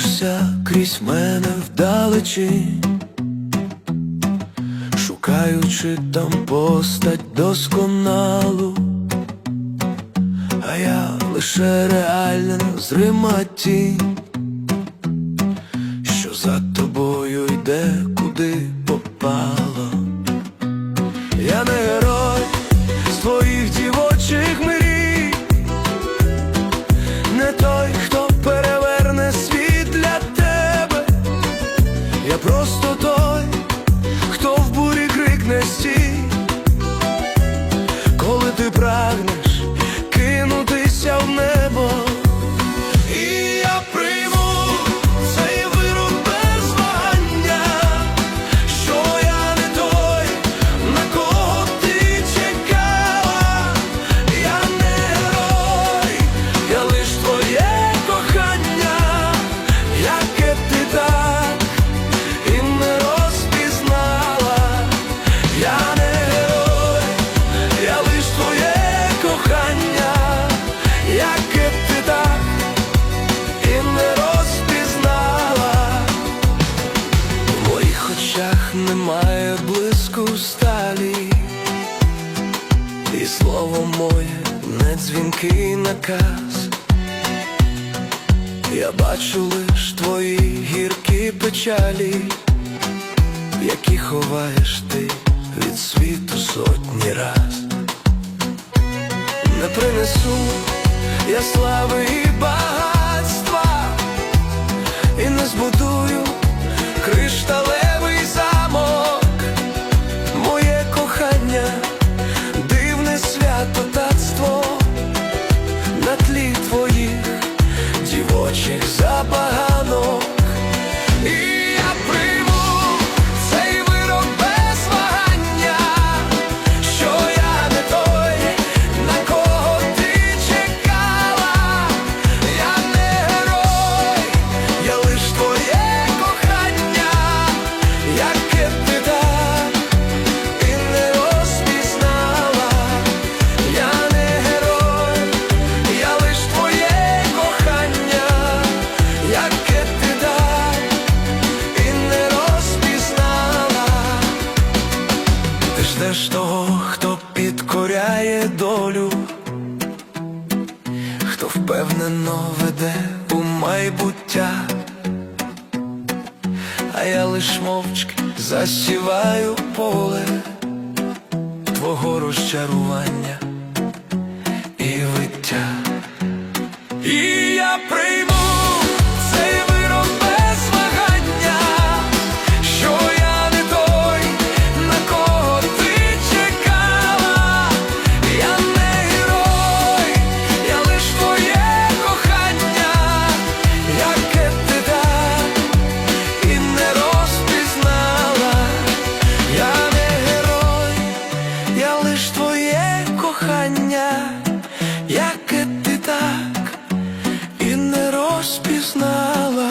Дивишся крізь мене вдалечі, шукаючи там постать досконалу, а я лише реальна зрима тінь, що за тобою йде, куди попало. Я не герой немає блиску сталі, і слово моє не дзвінкий наказ. Я бачу лиш твої гіркі печалі, які ховаєш ти від світу сотні раз. Не принесу я слави і багатства, і не збудую Ти того, хто підкоряє долю, хто впевнено веде у майбуття, а я лиш мовчки засіваю поле твого розчарування твоє кохання, яке ти так і не розпізнала.